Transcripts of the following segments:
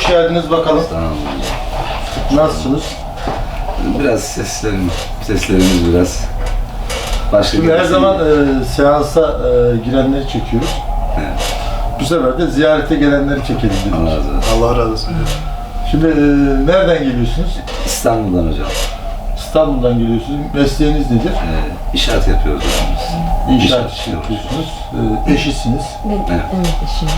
hoş geldiniz bakalım. Tamam. Nasılsınız? Biraz seslerim, seslerimiz biraz başka Şimdi her zaman e, seansa e, girenleri çekiyoruz. Evet. Bu sefer de ziyarete gelenleri çekelim Allah dedik. razı olsun. Allah razı olsun. Şimdi e, nereden geliyorsunuz? İstanbul'dan hocam. İstanbul'dan geliyorsunuz. Mesleğiniz nedir? Ee, inşaat yapıyoruz hocam biz. İnşaat işi yapıyorsunuz. E, eşisiniz. Ben, Evet. evet eşim.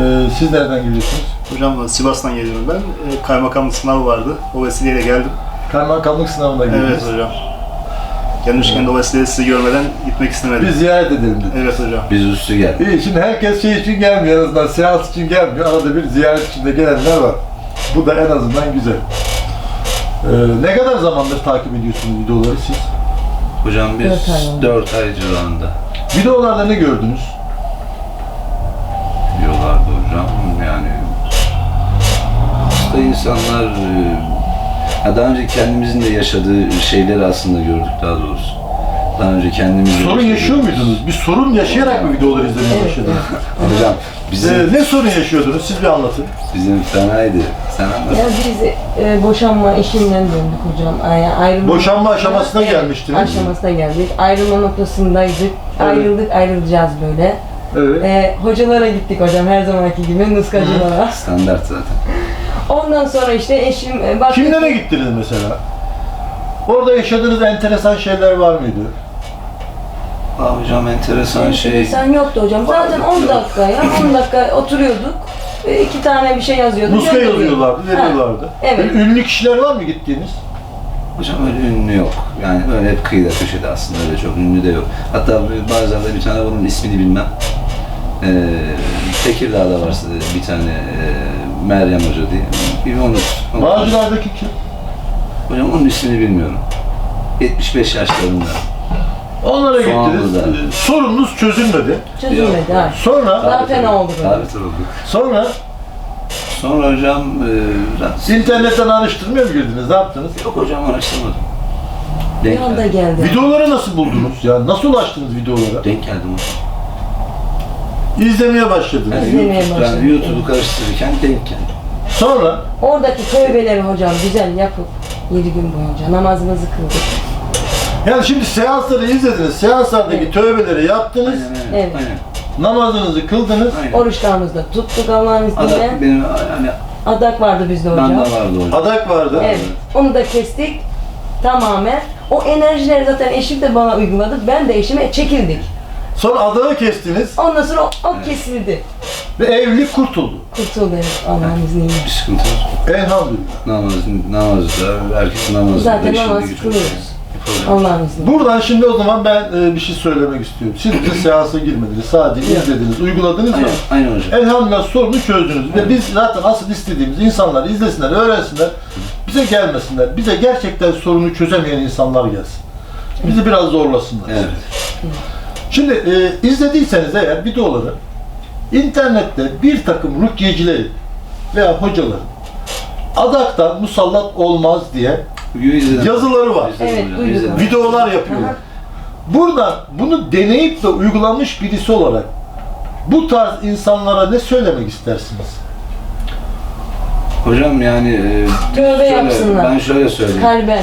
E, siz nereden geliyorsunuz? Hocam Sivas'tan geliyorum ben. E, Kaymakamlık sınavı vardı. O vesileyle geldim. Kaymakamlık sınavına Evet girdiniz. hocam. Gelmişken de o vesileyle sizi görmeden gitmek istemedim. Bir ziyaret edelim dedik. Evet hocam. Biz üstü gel. İyi, şimdi herkes şey için gelmiyor en azından seans için gelmiyor. Arada bir ziyaret için de gelenler var. Bu da en azından güzel. Ee, ne kadar zamandır takip ediyorsunuz videoları siz? Hocam ay biz oldu. 4 ay civarında Videolarda ne gördünüz? diyorlardı hocam. Yani işte insanlar e, ya daha önce kendimizin de yaşadığı şeyleri aslında gördük daha doğrusu. Daha önce kendimiz Sorun yaşıyor muydunuz? Bir sorun yaşayarak mı videoları izlemeye Evet. başladınız? Hocam bizim Ee, ne sorun yaşıyordunuz? Siz bir anlatın. bizim fenaydı. Sen anlat. Ya biz e, boşanma işinden döndük hocam. Ay, ayrılma, Boşanma aşamasına gelmiştiniz. Aşamasına geldik. Ayrılma noktasındaydık. Ayrıldık, ayrılacağız böyle. Evet. E, hocalara gittik hocam her zamanki gibi nuskacılara. Standart zaten. Ondan sonra işte eşim e, baktı Kimlere ki- gittiniz mesela? Orada yaşadığınız enteresan şeyler var mıydı? Aa, hocam enteresan şey. Sen yoktu hocam. Zaten 10 dakika ya 10 dakika oturuyorduk. E, iki tane bir şey yazıyorduk. Muska gönderiyorduk. yazıyorlardı, veriyorlardı. evet. Böyle Ünlü kişiler var mı gittiğiniz? Hocam öyle ünlü yok. Yani öyle hep kıyıda köşede aslında öyle çok ünlü de yok. Hatta bazen de bir tane bunun ismini bilmem. Ee, Tekirdağ'da varsa bir tane e, Meryem Hoca diye. Bir onu, onu Bağcılar'daki kim? Hocam onun ismini bilmiyorum. 75 yaşlarında. Onlara gittiniz. Ee, Sorununuz çözülmedi. Çözülmedi ha. Sonra Daha fena oldu böyle. Davet olduk. sonra Sonra hocam e, biraz- internetten araştırmaya mı girdiniz? Ne yaptınız? Yok hocam araştırmadım. Bir Denk anda geldim. geldi. Videoları nasıl buldunuz? Ya nasıl ulaştınız videolara? Denk geldim hocam. İzlemeye başladınız. Yani İzlemeye YouTube- başladım. ben YouTube'u karıştırırken denk geldim. Sonra Oradaki tövbeleri hocam güzel yapıp 7 gün boyunca namazımızı kıldık. yani şimdi seansları izlediniz. Seanslardaki Evet. tövbeleri yaptınız. Aynen aynen. Evet. aynen. Namazınızı kıldınız. aynen. Oruçlarımızı da tuttuk Allah'ın Adak izniyle. benim hani Adak vardı bizde hocam. bende vardı hocam. Adak vardı. Evet. Onu da kestik tamamen. O enerjileri zaten eşim de bana uyguladı. Ben de eşime çekildik. Sonra adağı kestiniz Ondan sonra o, o kesildi. ve evlilik kurtuldu. Kurtulduk Allah'ın izniyle. Bir sıkıntı yok. Elhamdülillah. Namaz, namazda, herkes namazda. Zaten işinde namaz gücünde. kılıyoruz. Bir problem yok. Allah'ın izniyle. Buradan şimdi o zaman ben e, bir şey söylemek istiyorum. Siz de seansa girmediniz. Sadece izlediniz, uyguladınız Aynen, mı? aynen hocam. Elhamdülillah sorunu çözdünüz. Ve biz zaten asıl istediğimiz insanlar izlesinler, öğrensinler. Bize gelmesinler. Bize gerçekten sorunu çözemeyen insanlar gelsin. Bizi biraz zorlasınlar. Evet. Şimdi e, izlediyseniz eğer videoları internette bir takım rukyecileri veya hocaların adaktan musallat olmaz diye yazıları var. Evet, duydum. Videolar yapıyorlar. Burada bunu deneyip de uygulamış birisi olarak bu tarz insanlara ne söylemek istersiniz? Hocam yani e, Tövbe şöyle, yapsınlar. ben şöyle söyleyeyim. Kalben.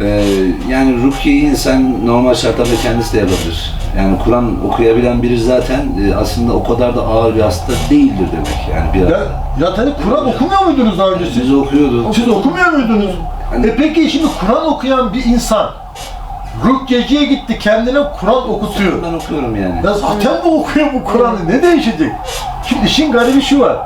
E, yani rukiyeyi insan normal şartlarda kendisi de yapabilir. Yani Kur'an okuyabilen biri zaten e, aslında o kadar da ağır bir hasta değildir demek yani biraz. Ya, ya tabii Kur'an okumuyor muydunuz daha önce siz? Biz okuyorduk. Siz okumuyor muydunuz? E peki şimdi Kur'an okuyan bir insan rukyeciye gitti kendine Kur'an okutuyor. Ben okuyorum yani. Ya zaten bu okuyor bu Kur'an'ı. Ne değişecek? Şimdi işin garibi şu var.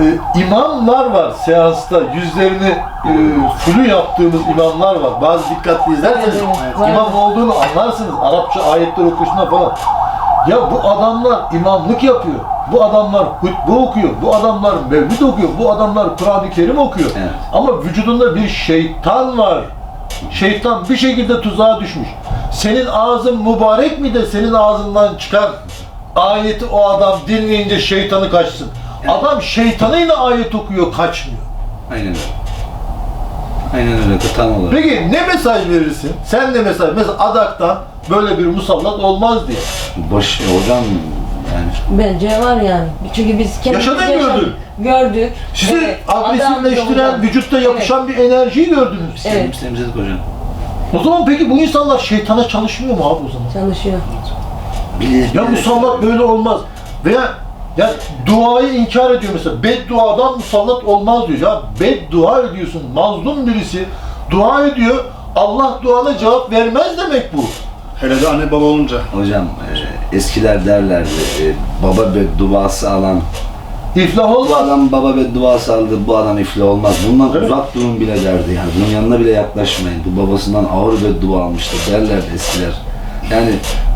Ee, imamlar var seansta. Yüzlerini e, flu yaptığımız imamlar var. Bazı dikkatli izlerseniz Evet, imam olduğunu anlarsınız. Arapça ayetler okuşuna falan. Ya bu adamlar imamlık yapıyor. Bu adamlar hutbe okuyor. Bu adamlar mevlid okuyor. Bu adamlar Kur'an-ı Kerim okuyor. Evet. Ama vücudunda bir şeytan var. Şeytan bir şekilde tuzağa düşmüş. Senin ağzın mübarek mi de senin ağzından çıkan ayeti o adam dinleyince şeytanı kaçsın. Adam şeytanıyla ayet okuyor, kaçmıyor. Aynen öyle. Aynen öyle tam olarak. Peki ne mesaj verirsin? Sen ne mesaj? Mesela adaktan böyle bir musallat olmaz diye. Baş, hocam Yani Bence var yani. Çünkü biz kendimiz Yaşadın, gördün. Gördük. Sizi Evet, adamdı agresifleştiren, vücutta yapışan bir enerjiyi gördünüz. Evet. kendimiz temizledik hocam. O zaman peki bu insanlar şeytana çalışmıyor mu abi o zaman? Çalışıyor. Bilir, Ya musallat böyle olmaz. Veya ya duayı inkar ediyor mesela. Bedduadan musallat olmaz diyor. Ya beddua ediyorsun. Mazlum birisi dua ediyor. Allah duana cevap vermez demek bu. Hele de anne baba olunca. Hocam e, eskiler derlerdi, e, baba bedduası alan, İflah bu olmaz. adam baba bedduası aldı, bu adam iflah olmaz. Bundan Evet. uzak durun bile derdi yani. Bunun yanına bile yaklaşmayın. Bu babasından ağır beddua almıştır derlerdi eskiler. Yani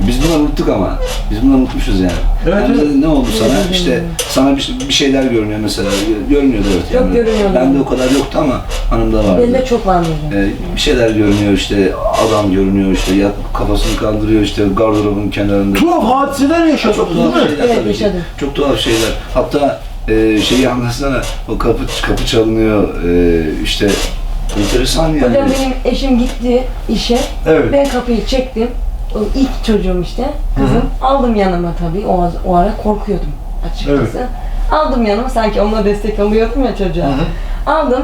biz bunları unuttuk ama. Biz bunları unutmuşuz yani. Evet, Yani evet. Ne oldu sana? İşte sana bir, bir şeyler görünüyor mesela. Görünüyordu evet. Yani. görünüyordu. Bende o kadar yoktu ama hanımda vardı. Bende çok var. Ee, bir şeyler görünüyor işte adam görünüyor işte ya kafasını kaldırıyor işte gardırobun kenarında. Tuhaf hadiseler yaşadınız Çok değil tuhaf mi? şeyler Evet, tabii ki. yaşadım. Çok tuhaf şeyler. Hatta e, şeyi anlatsana o kapı kapı çalınıyor e, işte enteresan yani. Hocam benim eşim gitti işe. Evet. Ben kapıyı çektim. O ilk çocuğum işte. Kızım. Aldım yanıma tabii. O, o ara korkuyordum açıkçası. Aldım yanıma sanki onunla destek alıyordum ya çocuğa. Hı Aldım.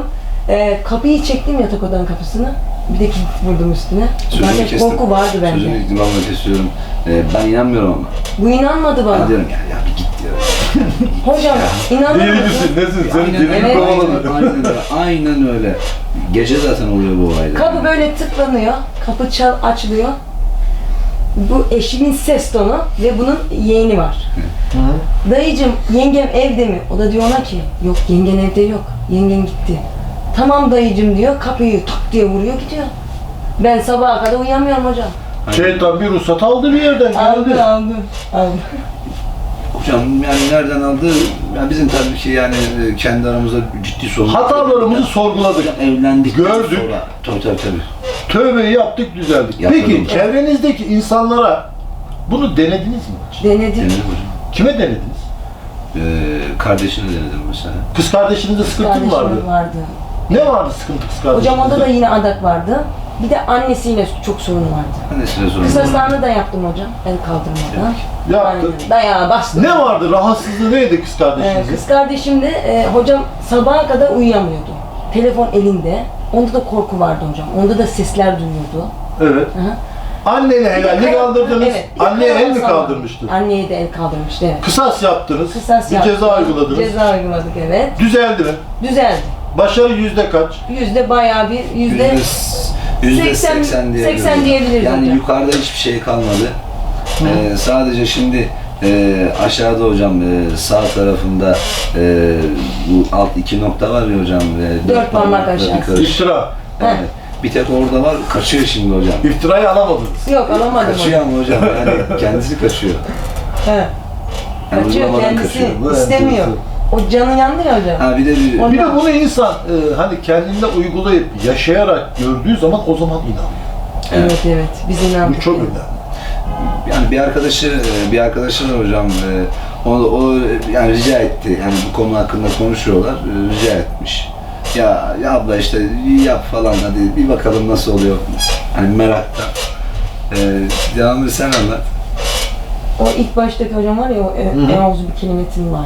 e, kapıyı çektim yatak odanın kapısını. Bir de kilit vurdum üstüne. Sözünü Zaten kestim. korku vardı bende. Sözünü ihtimalle kesiyorum. E, ben inanmıyorum ama. Bu inanmadı bana. Ben diyorum ya, ya bir git diyorum. Hocam Deli mısın? misin? Nesin? Sen Aynen, Evet. kovaladın. aynen, öyle. aynen öyle. Gece zaten oluyor bu olaylar. Kapı böyle tıklanıyor. Kapı çal açılıyor. Bu eşimin ses tonu ve bunun yeğeni var. Hı. Dayıcım yengem evde mi? O da diyor ona ki yok yengen evde yok. Yengen gitti. Tamam dayıcım diyor. Kapıyı tak diye vuruyor gidiyor. Ben sabaha kadar uyuyamıyorum hocam. Şeytan bir ruhsat aldı bir yerden geldi. Aldı aldı. Aldı. Hocam yani nereden aldı? Ya bizim tabii ki yani e, kendi aramızda ciddi sorun. Hatalarımızı sorguladık. Hocam evlendik. Gördük. Sonra, tabii tabii tabii. Tövbeyi yaptık, düzeldik. Yapalım. Peki çevrenizdeki insanlara bunu denediniz mi? hiç? Denedik. Denedim hocam. Kime denediniz? Ee, kardeşine denedim mesela. Kız kardeşinizde sıkıntı mı vardı? Vardı. Ne vardı sıkıntı kız kardeşinizde? Hocam onda da yine adak vardı. Bir de annesiyle çok sorun vardı. Annesine sorun. Kısaslarını da yaptım hocam. El kaldırmadan. Yaptın. Aynen. Dayağı bastım. Ne vardı? Rahatsızlığı neydi kız Ee, kardeşinizin? kız kardeşim de e, hocam sabaha kadar uyuyamıyordu. Telefon elinde. Onda da korku vardı hocam. Onda da sesler duyuyordu. Evet. Hı hı. Annene Bir de kaya- kaldırdınız. Evet, bir de Anneye el mi var. kaldırmıştı? Anneye de el kaldırmıştı evet. Kısas yaptınız. Kısas bir yaptık. ceza uyguladınız. Ceza uyguladık evet. Düzeldi mi? Düzeldi. Başarı yüzde kaç? Yüzde bayağı bir yüzde Yüzde, s- yüzde 80 seksen diyebiliriz. 80 diyebiliriz Yani hocam. yukarıda hiçbir şey kalmadı. Ee, sadece şimdi e, aşağıda hocam e, sağ tarafında e, bu alt iki nokta var ya hocam. E, Dört parmak aşağısı. karış. İftira. Evet. Bir tek orada var, kaçıyor şimdi hocam. İftirayı alamadınız. yok alamadım Kaçıyor hocam. ama hocam yani kendisi kaçıyor. He. Yani Kaçıyor uygulamadan kendisi kaçıyor. Bu istemiyor. enteresan. O canı yandı ya hocam. Ha bir de bir, O- Bir de bunu insan e, hani kendinde uygulayıp yaşayarak gördüğü zaman o zaman inanıyor. Evet evet. Biz inandık. Bu çok yani. önemli. yani bir arkadaşı bir arkadaşı var hocam e, o, o yani rica etti yani bu konu hakkında konuşuyorlar e, rica etmiş ya ya abla işte yap falan hadi bir bakalım nasıl oluyor hani meraktan e, devamını sen anlat O ilk baştaki hocam var ya o e, hı. en ağzı bir kelimetin var.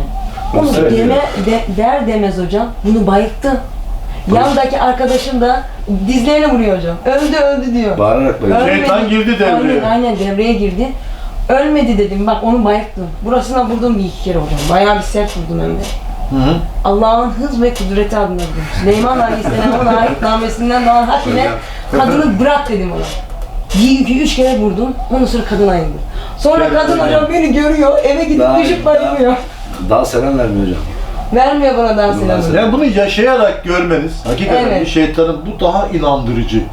Onu Evet. deme, de, der demez hocam. Bunu bayılttı. Yandaki arkadaşım da dizlerine vuruyor hocam. Öldü öldü diyor. bağırarak böyle Ölmedi. Şeytan girdi devreye. Aynen aynen devreye girdi. Ölmedi dedim bak onu bayılttım. Burasına vurdum bir iki kere hocam. Bayağı bir sert vurdum hem de. Hı hı. Allah'ın hız ve kudreti adına dedim. Süleyman Aleyhisselam'ın ayetnamesinden doğan hak ile Hocam. kadını bırak dedim ona. Bir, iki, üç kere vurdum. Ondan sonra kadın ayıldı. Sonra kadın hocam. beni görüyor. Eve gidip Daha- düşüp bayılıyor. Daha selam vermiyor hocam Vermiyor bana daha selamı. selam. Yani bunu yaşayarak görmeniz hakikaten Evet. bir şeytanın bu daha inandırıcı.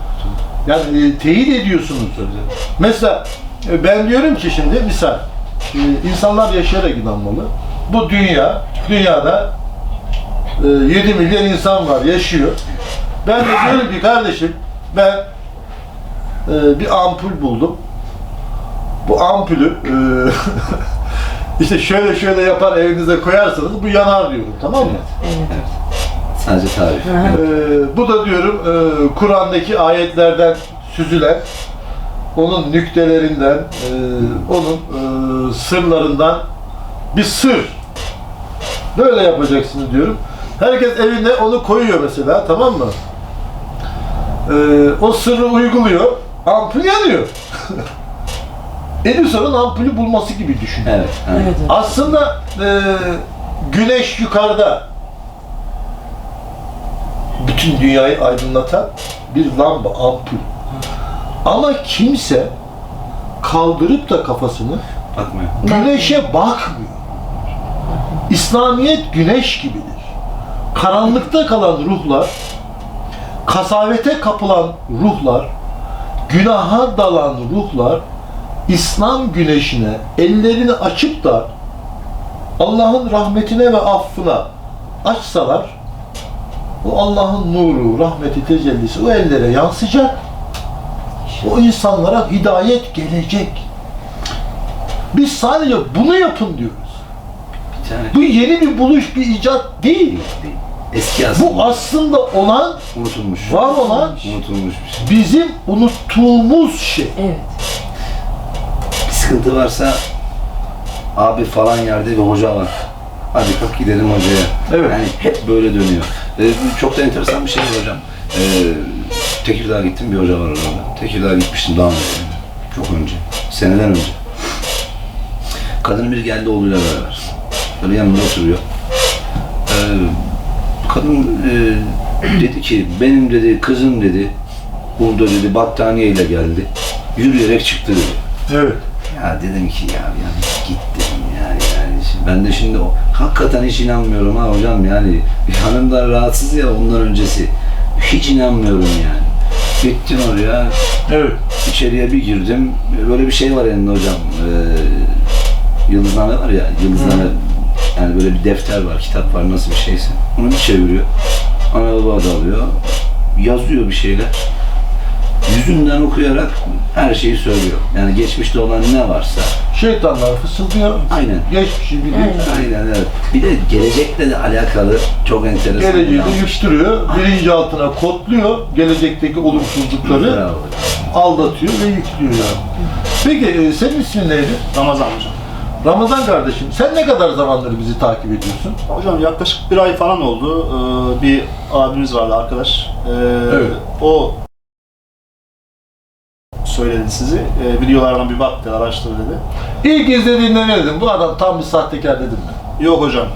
Yani e, teyit ediyorsunuz. Mesela e, ben diyorum ki şimdi misal e, insanlar yaşayarak inanmalı. Bu dünya, dünyada e, 7 milyar insan var, yaşıyor. Ben de diyorum ki kardeşim ben e, bir ampul buldum. Bu ampulü e, işte şöyle şöyle yapar evinize koyarsanız bu yanar diyorum tamam mı? Evet. sadece tarif. Ee, bu da diyorum e, Kur'an'daki ayetlerden süzülen, onun nüktelerinden, e, onun e, sırlarından bir sır. Böyle yapacaksınız diyorum. Herkes evine onu koyuyor mesela tamam mı? Ee, o sırrı uyguluyor. Ampul yanıyor. Edison'un ampulü bulması gibi düşün. Evet. evet. Evet. evet. Aslında e, güneş yukarıda bütün dünyayı aydınlatan bir lamba, ampul. Ama kimse kaldırıp da kafasını Bakmıyor. güneşe bakmıyor. İslamiyet güneş gibidir. Karanlıkta kalan ruhlar, kasavete kapılan ruhlar, günaha dalan ruhlar, İslam güneşine ellerini açıp da Allah'ın rahmetine ve affına açsalar, o Allah'ın nuru, rahmeti, tecellisi o ellere yansıyacak. O insanlara hidayet gelecek. Biz sadece bunu yapın diyoruz. Bir tane Bu yeni bir buluş, bir icat değil. eski aslında. Bu aslında olan, unutulmuş. var olan Unutulmuş bir şey. bizim unuttuğumuz şey. Evet. Sıkıntı varsa abi falan yerde bir hoca var. Hadi kalk gidelim hocaya. Evet. Yani hep böyle dönüyor. Ee, çok da enteresan bir şey var hocam. Ee, Tekirdağ'a gittim bir hoca var orada. Tekirdağ'a gitmiştim daha önce. Çok önce. Seneden önce. Kadın bir geldi oğluyla beraber. Böyle yanında oturuyor. Ee, kadın e, dedi ki benim dedi kızım dedi burada dedi battaniyeyle geldi. Yürüyerek çıktı dedi. Evet. Ya dedim ki ya ya git dedim ya yani şimdi ben de şimdi o, hakikaten hiç inanmıyorum ha hocam yani. Hanımlar rahatsız ya ondan öncesi. Hiç inanmıyorum yani. Gittim oraya. Evet. içeriye bir girdim. Böyle bir şey var elinde hocam. Ee, yıldızname var ya yıldızname yani böyle bir defter var kitap var nasıl bir şeyse. Onu bir çeviriyor. Ana baba da alıyor. Yazıyor bir şeyler yüzünden okuyarak her şeyi söylüyor. Yani geçmişte olan ne varsa Şeytanlar fısıldıyor. aynen Geçmişi biliyor. Aynen. Aynen evet. Bir de gelecekle de alakalı çok enteresan. Geleceği de yanlış. yüktürüyor. Bilinci altına kodluyor. Gelecekteki olumsuzlukları Bravo. aldatıyor ve yüklüyor yani. Peki e, senin ismin neydi? Ramazan hocam. Ramazan kardeşim. Sen ne kadar zamandır bizi takip ediyorsun? Hocam yaklaşık bir ay falan oldu. Ee, bir abimiz vardı arkadaş. Ee, Evet. O söyledi sizi. Ee, videolardan bir baktı, araştır dedi. İlk izlediğinde ne dedin? Bu adam tam bir sahtekar dedin mi? Yok hocam.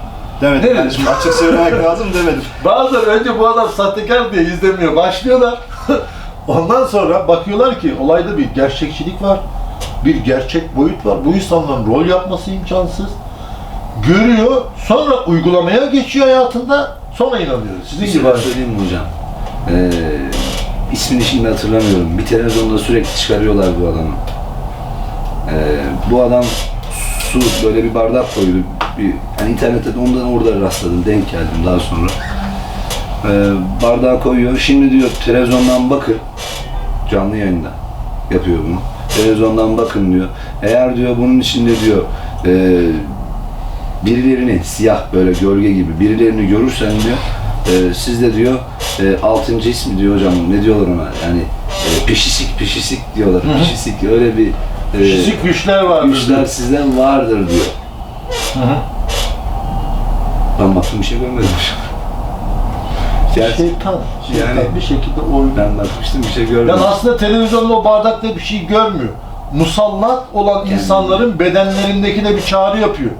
Demedim. Mi? Yani şimdi açık söylemek lazım demedim. Bazıları önce bu adam sahtekar diye izlemiyor. Başlıyorlar. Ondan sonra bakıyorlar ki olayda bir gerçekçilik var. Bir gerçek boyut var. Bu insanların rol yapması imkansız. Görüyor. Sonra uygulamaya geçiyor hayatında. Sonra inanıyor. Sizin Bir gibi. şey söyleyeyim mi hocam? Ee, ismini şimdi hatırlamıyorum. Bir televizyonda sürekli çıkarıyorlar bu adamı. Ee, bu adam su böyle bir bardak koydu. Bir, yani internette de ondan orada rastladım. Denk geldim daha sonra. Ee, bardağı koyuyor. Şimdi diyor televizyondan bakın. Canlı yayında yapıyor bunu. Televizyondan bakın diyor. Eğer diyor bunun içinde diyor e, birilerini siyah böyle gölge gibi birilerini görürsen diyor e, siz de diyor e, altıncı ismi diyor hocam ne diyorlar ona yani e, pişisik pişisik diyorlar pişisik öyle bir e, Fizik güçler var. güçler sizden vardır diyor. Ben baktım bir şey görmedim. Gerçi Şeytan. Şeytan Yani- bir şekilde oynuyor. ben bakmıştım bir şey görmedim. Yani aslında televizyonda o bardakta bir şey görmüyor. Musallat olan Kendine. insanların bedenlerindekine bir çağrı yapıyor.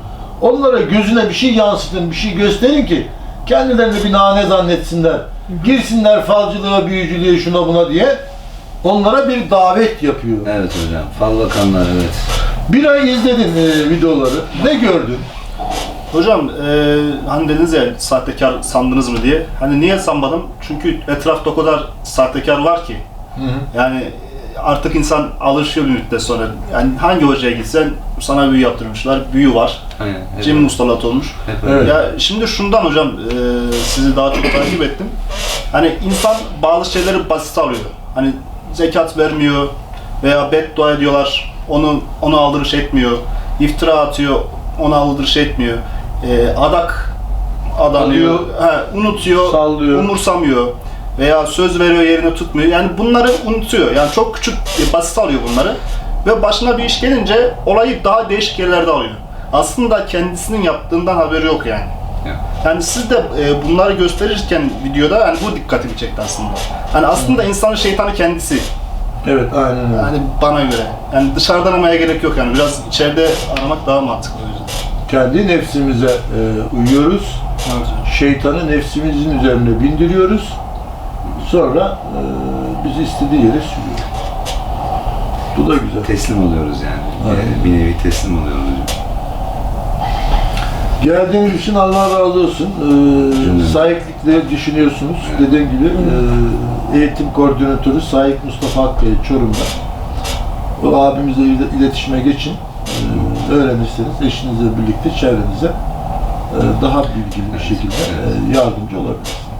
Onlara gözüne bir şey yansıtın, bir şey gösterin ki kendilerini bir nane zannetsinler. Girsinler falcılığa, büyücülüğe, şuna buna diye. Onlara bir davet yapıyor. Evet hocam. Fal bakanlar evet. Bir ay izledin e, videoları. Ne gördün? Hocam e, hani dediniz ya sahtekar sandınız mı diye. Hani niye sanmadım? Çünkü etrafta o kadar sahtekar var ki. Yani e, artık insan alışıyor bir müddet sonra. Yani hangi hocaya gitsen sana büyü yaptırmışlar. Büyü var. Aynen. Hep, Cin musallat olmuş. Evet. Ya şimdi şundan hocam e, sizi daha çok takip ettim. Hani insan bazı şeyleri basit alıyor. Hani zekat vermiyor veya beddua ediyorlar. Onu onu aldırış etmiyor. İftira atıyor. Onu aldırış etmiyor. E, adak adanıyor. Alıyor. He, unutuyor. Sallıyor. Umursamıyor. Veya söz veriyor yerine tutmuyor. Yani bunları unutuyor. Yani çok küçük, basit alıyor bunları. Ve başına bir iş gelince olayı daha değişik yerlerde alıyor. aslında kendisinin yaptığından haberi yok yani. Ya. Yani siz de e, bunları gösterirken videoda yani bu dikkatimi çekti aslında. Hani aslında insanın şeytanı kendisi. Evet aynen öyle. Yani bana göre. Yani dışarıdan aramaya gerek yok yani. Biraz içeride aramak daha mantıklı o yüzden. Kendi nefsimize e, uyuyoruz. Şeytanı nefsimizin üzerine bindiriyoruz. Sonra e, bizi istediği yere sürüyor. Bu da güzel. Teslim oluyoruz yani. Aynen. Ee, Bir nevi teslim oluyoruz. Geldiğiniz için Allah razı olsun. Ee, sahiplikle düşünüyorsunuz. Dediğim gibi e, eğitim koordinatörü Sahip Mustafa Akkaya Çorum'da. O abimizle ile- iletişime geçin. Ee, öğrenirseniz eşinizle birlikte çevrenize e, daha bilgili bir şekilde e, yardımcı olabilirsiniz.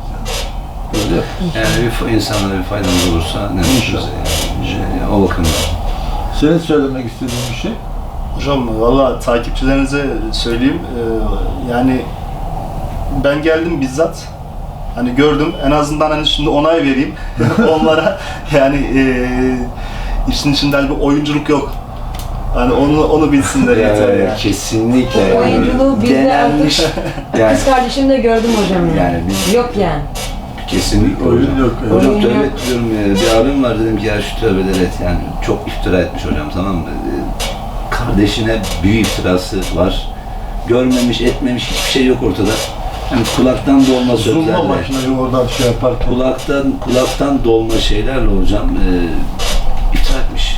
Yani. Öyle yapın. Yani bir insanlara bir faydamız olursa ne bize yani. Yani o bakımdan. Senin söylemek istediğin bir şey? Hocam valla takipçilerinize söyleyeyim. Ee, yani ben geldim bizzat. Hani gördüm. En azından hani şimdi onay vereyim onlara. Yani e, işin içinde hani bir oyunculuk yok. Hani onu onu bilsinler yeter yani. kesinlikle. O oyunculuğu biz de denenmiş. yani Kız kardeşim de gördüm hocam yani. Yani biz- Yok yani. Kesinlikle Oyun hocam. yok, evet. Hocam Oyun tövbe yok. ediyorum ya. Bir abim var dedim ki ya şu tövbeleri et yani. Çok iftira etmiş hocam tamam mı? Kardeşine büyük iftirası var. Görmemiş, etmemiş hiçbir şey yok ortada. Hani kulaktan dolma Zulma sözlerle. makineyi oradan şey yaparken. kulaktan kulaktan dolma şeylerle hocam e, iftira etmiş.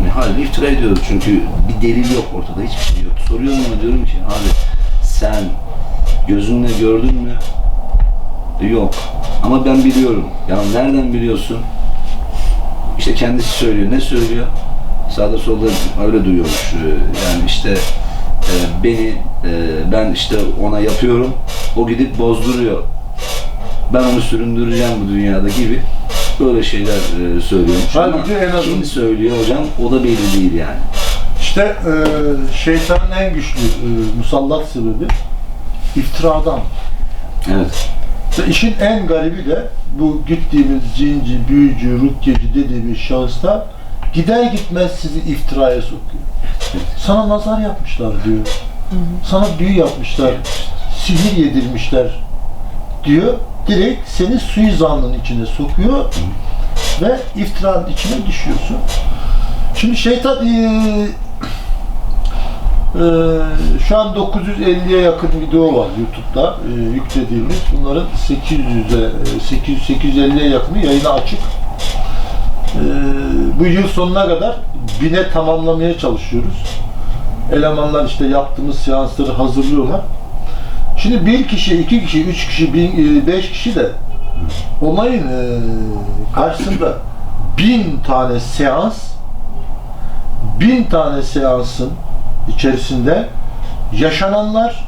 Yani halbuki iftira ediyor çünkü bir delil yok ortada hiçbir şey yok. Soruyorum ona diyorum ki abi sen gözünle gördün mü? Yok. Ama ben biliyorum. Ya nereden biliyorsun? İşte kendisi söylüyor. Ne söylüyor? Sağda solda öyle duyuyormuş. Ee, Yani işte e, beni e, ben işte ona yapıyorum. O gidip bozduruyor ben onu süründüreceğim bu dünyada gibi böyle şeyler e, söylüyormuş Halbuki en azından- kim söylüyor hocam o da belli değil yani. İşte e, şeytanın en güçlü e, musallat sebebi iftiradan. Evet. Ve işin en garibi de bu gittiğimiz cinci, büyücü, rukyeci dediğimiz şahıslar gider gitmez sizi iftiraya sokuyor. Sana nazar yapmışlar diyor. Sana büyü yapmışlar. Sihir yedirmişler diyor. Direkt seni suizanın içine sokuyor ve iftiranın içine düşüyorsun. Şimdi şeytan eee, şu an 950'ye yakın video var YouTube'da eee, yüklediğimiz. Bunların 800'e eee, 800 850'ye yakını yayına açık. Eee, bu yıl sonuna kadar bine tamamlamaya çalışıyoruz. Elemanlar işte yaptığımız seansları hazırlıyorlar. Şimdi bir kişi, iki kişi, üç kişi, bin, eee, beş kişi de olayın eee, karşısında bin tane seans bin tane seansın içerisinde yaşananlar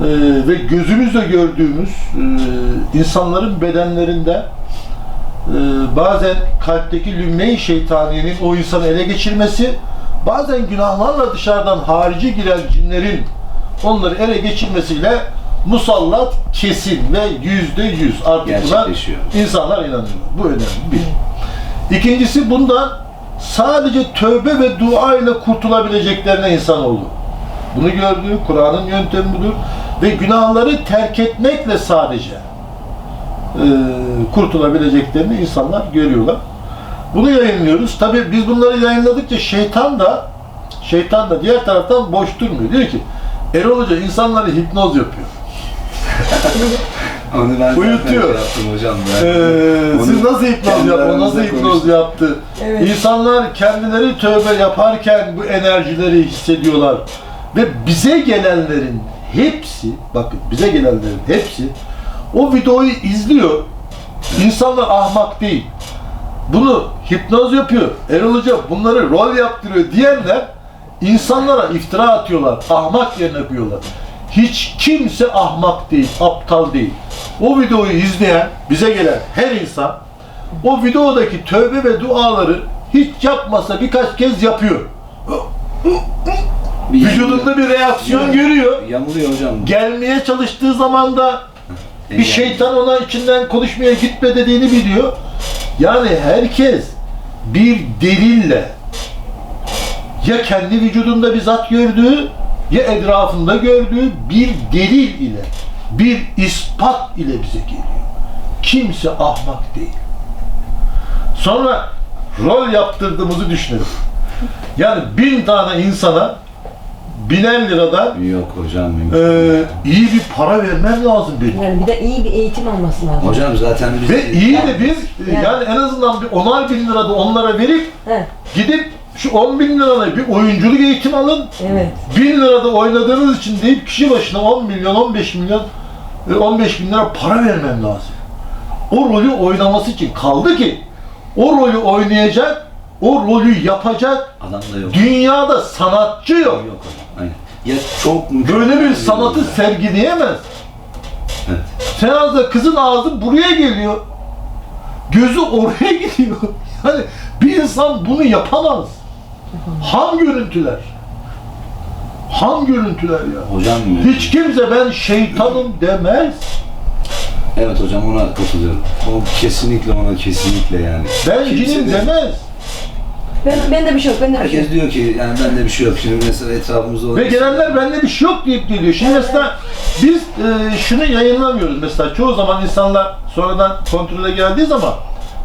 e, ve gözümüzle gördüğümüz e, insanların bedenlerinde e, bazen kalpteki lümne-i şeytaniyenin o insanı ele geçirmesi bazen günahlarla dışarıdan harici giren cinlerin onları ele geçirmesiyle musallat kesin ve yüzde yüz artık buna insanlar inanıyorlar. Bu önemli bir. İkincisi bundan sadece tövbe ve dua ile kurtulabileceklerine insan oldu. Bunu gördü, Kur'an'ın yöntemi budur. Ve günahları terk etmekle sadece e, kurtulabileceklerini insanlar görüyorlar. Bunu yayınlıyoruz. Tabi biz bunları yayınladıkça şeytan da şeytan da diğer taraftan boş durmuyor. Diyor ki Erol Hoca insanları hipnoz yapıyor. Onu ben Uyutuyor. şey yaptım hocam. Ben. Ee, Onu siz nasıl hipnoz yaptı? O nasıl hipnoz konuştuk. yaptı? Evet. İnsanlar kendileri tövbe yaparken bu enerjileri hissediyorlar. Ve bize gelenlerin hepsi, bakın bize gelenlerin hepsi o videoyu izliyor. İnsanlar ahmak değil. Bunu hipnoz yapıyor. Erol Hoca bunları rol yaptırıyor diyenler insanlara iftira atıyorlar. Ahmak yerine koyuyorlar. Hiç kimse ahmak değil, aptal değil. O videoyu izleyen, bize gelen her insan o videodaki tövbe ve duaları hiç yapmasa birkaç kez yapıyor. Bir Vücudunda bir reaksiyon Yani- görüyor. Yamuluyor hocam. Gelmeye çalıştığı zaman da bir Engel- şeytan ona içinden konuşmaya gitme dediğini biliyor. Yani herkes bir delille ya kendi vücudunda bir zat gördüğü ya etrafında gördüğü bir delil ile, bir ispat ile bize geliyor. Kimse ahmak değil. Sonra rol yaptırdığımızı düşünelim. Yani bin tane insana biner liradan Yok hocam mümkün. eee, iyi bir para vermem lazım benim. Yani bir de iyi bir eğitim alması lazım. Hocam zaten biz Ve iyi de biz e, Yani- yani en azından bir onar bin lira da onlara verip He, gidip şu 10 bin lirana bir oyunculuk eğitimi alın. evet. 1000 lirada oynadığınız için deyip kişi başına 10 milyon, 15 milyon, e, 15 bin lira para vermem lazım. O rolü oynaması için kaldı ki o rolü oynayacak, o rolü yapacak adam da yok. dünyada sanatçı yok. Yok. Aynen. Ya çok Böyle bir sanatı sergileyemez. Evet. Sen az da kızın ağzı buraya geliyor. Gözü oraya gidiyor. Yani bir insan bunu yapamaz. Ham görüntüler. Ham görüntüler ya. Hocam Hiç kimse ben şeytanım demez. Evet hocam ona katılıyorum. O kesinlikle ona kesinlikle yani. Ben Kimse cinim de- demez. Ben, bende bir şey yok, bende bir şey Herkes diyor ki yani bende bir şey yok. Şimdi mesela etrafımızda olan Ve gelenler bende bir şey yok deyip geliyor. Şimdi mesela biz e, şunu yayınlamıyoruz. Mesela çoğu zaman insanlar sonradan kontrole geldiği zaman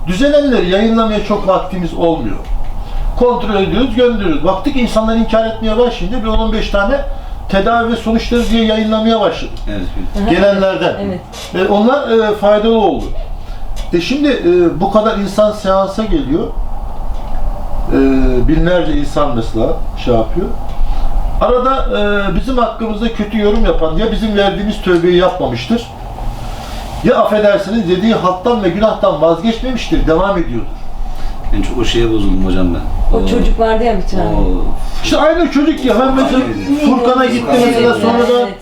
düzenenleri yayınlamaya çok vaktimiz olmuyor. Kontrol ediyoruz, gönderiyoruz. Baktık insanlar inkar etmeye başlayınca bir 10-15 tane tedavi ve sonuçları diye yayınlamaya başladık. Evet. Aha, Gelenlerden. Evet. Ve onlar e, faydalı oldu. E şimdi e, bu kadar insan seansa geliyor. E, binlerce insan mesela şey yapıyor. Arada e, bizim hakkımızda kötü yorum yapan ya bizim verdiğimiz tövbeyi yapmamıştır. Ya affedersiniz dediği halktan ve günahtan vazgeçmemiştir, devam ediyordur. En çok o şeye bozuldum hocam ben. O çocuk vardı ya bir tane. O İşte aynı çocuk ya. Ben mesela Furkan'a gitti mesela evet. sonradan Evet.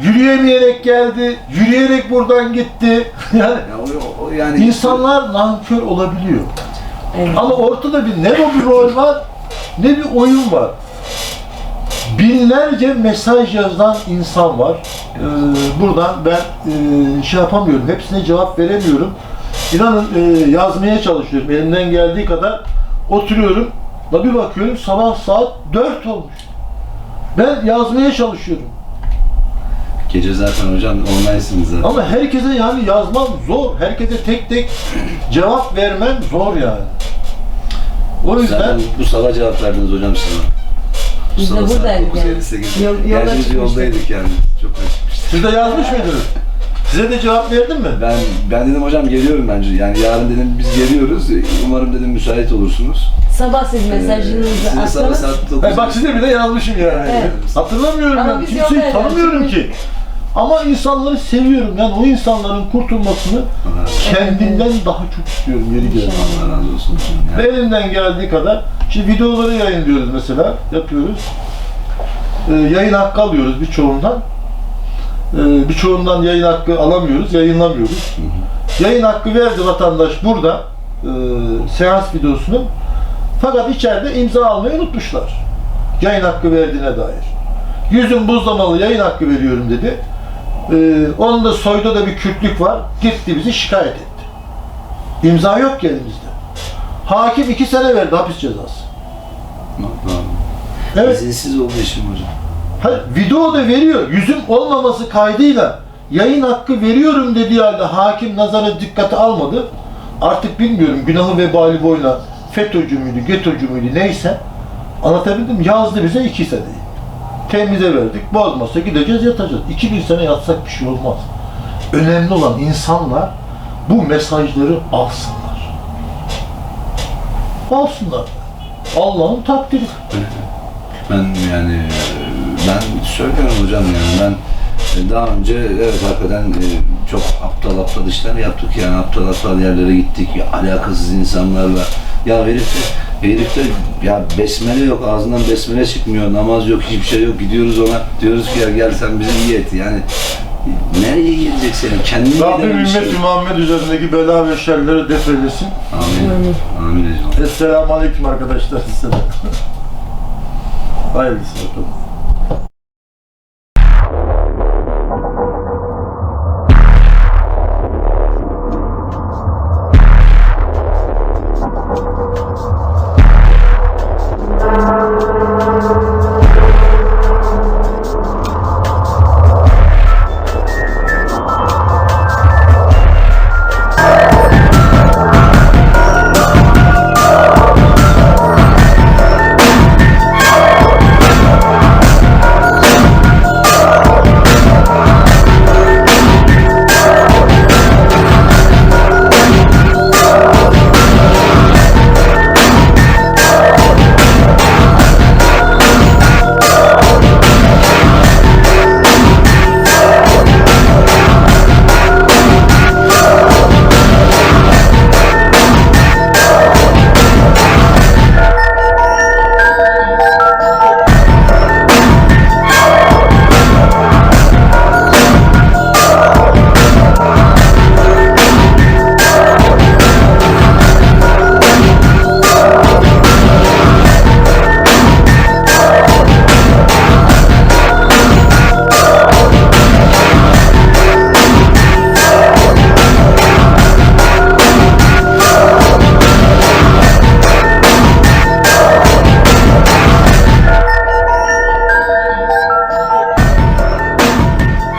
yürüyemeyerek geldi, yürüyerek buradan gitti. Yani ya o, o yani insanlar nankör olabiliyor. Evet. Ama ortada bir ne bir rol var ne bir oyun var. Binlerce mesaj yazan insan var. Ee, buradan ben e, şey yapamıyorum. Hepsine cevap veremiyorum. İnanın e, yazmaya çalışıyorum. Elimden geldiği kadar oturuyorum. La bir bakıyorum sabah saat 4 olmuş. Ben yazmaya çalışıyorum. gece zaten hocam online'sınız zaten. Ama herkese yani yazmam zor. Herkese tek tek cevap vermem zor yani. O yüzden Zaten bu sabah cevap verdiniz hocam. Bu Biz de sabah saat buradaydık 9.58'de. yani. Yol- yola Gerçi biz çıkmıştık. yoldaydık yani. Çok açıkmıştı. Siz de yazmış mıydınız? Size de cevap verdim mi? Ben ben dedim hocam geliyorum bence. Yani yarın dedim biz geliyoruz. Umarım dedim müsait olursunuz. Sabah siz Ee, mesajınızı size sabah attınız. saat 9. He bak size bile yazmışım yani. Evet. Hatırlamıyorum Ama ben. biz Kimseyi yoldayız. tanımıyorum ki. Ama insanları seviyorum. Yani o insanların kurtulmasını kendimden daha çok istiyorum yeri geldi. Allah razı olsun. Ve Yani, elimden geldiği kadar şimdi videoları yayınlıyoruz mesela. Yapıyoruz. Ee, yayın hakkı alıyoruz birçoğundan. Ee, birçoğundan yayın hakkı alamıyoruz, yayınlamıyoruz. Yayın hakkı verdi vatandaş burada e, seans videosunun. Fakat içeride imza almayı unutmuşlar. Yayın hakkı verdiğine dair. Yüzüm buzlamalı yayın hakkı veriyorum dedi. Ee, onun da soyda da bir Kürtlük var. Gitti bizi şikayet etti. İmza yok ki elimizde. Hakim iki sene verdi hapis cezası. Evet. İzinsiz oldu işim hocam. Video da veriyor. Yüzüm olmaması kaydıyla yayın hakkı veriyorum dediği halde hakim nazara dikkate almadı. Artık bilmiyorum günahı vebali boyuna FETÖ'cü müydü, GETÖ'cü müydü neyse anlatabildim yazdı bize iki sene. Temize verdik. Bozmazsa gideceğiz yatacağız. 2000 sene yatsak bir şey olmaz. Önemli olan insanlar bu mesajları alsınlar. Alsınlar. Allah'ın takdiri. Ben yani ben söylüyorum hocam yani ben e, daha önce evet hakikaten e, çok aptal aptal işler yaptık yani aptal aptal yerlere gittik ya, alakasız insanlarla ya herif de, herif de ya besmele yok ağzından besmele çıkmıyor namaz yok hiçbir şey yok gidiyoruz ona diyoruz ki ya gel sen bize iyi et yani nereye gidecek senin kendini Rabbim ümmeti Muhammed üzerindeki bela ve şerleri def eylesin. Amin. Amin hocam. Esselamu Aleyküm arkadaşlar size de. Hayırlısı bakalım.